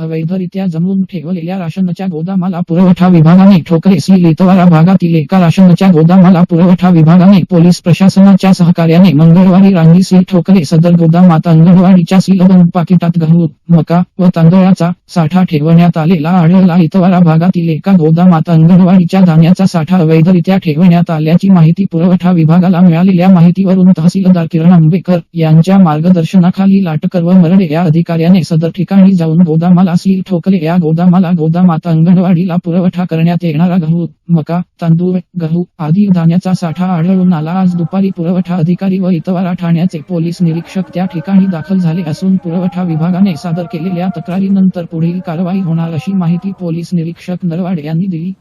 अवैधरित्या जमवून ठेवलेल्या राशनच्या गोदामाला पुरवठा विभागाने ठोकले. सी. लेतवारा भागातील एका राशनच्या गोदामाला पुरवठा विभागाने पोलीस प्रशासनाच्या सहकार्याने मंगळवारी रांगी सी ठोकरे सदर गोदामात अंगणवाडीच्या सीलबंद पाकिटात गहू मका व तांदळाचा साठा ठेवण्यात आलेला आढळला. इतवारा भागातील एका गोदामात अंगणवाडीच्या धान्याचा साठा अवैधरित्या ठेवण्यात आल्याची माहिती पुरवठा विभागाला मिळालेल्या माहितीवरून तहसीलदार किरण आंबेकर यांच्या मार्गदर्शनाखाली लाटकर व मरडे या अधिकाऱ्याने सदर ठिकाणी जाऊन गोदामाला सील ठोकले या गोदामाला गोदामात अंगणवाडीला पुरवठा करण्यात येणारा गहू मका तांदूळ गहू आदी धान्याचा साठा आढळून आला. आज दुपारी पुरवठा अधिकारी व इतवारा ठाण्याचे पोलीस निरीक्षक त्या ठिकाणी दाखल झाले असून पुरवठा विभागाने सादर केलेल्या तक्रारीनंतर पुढील कारवाई होणार अशी माहिती पोलीस निरीक्षक नरवाडे यांनी दिली.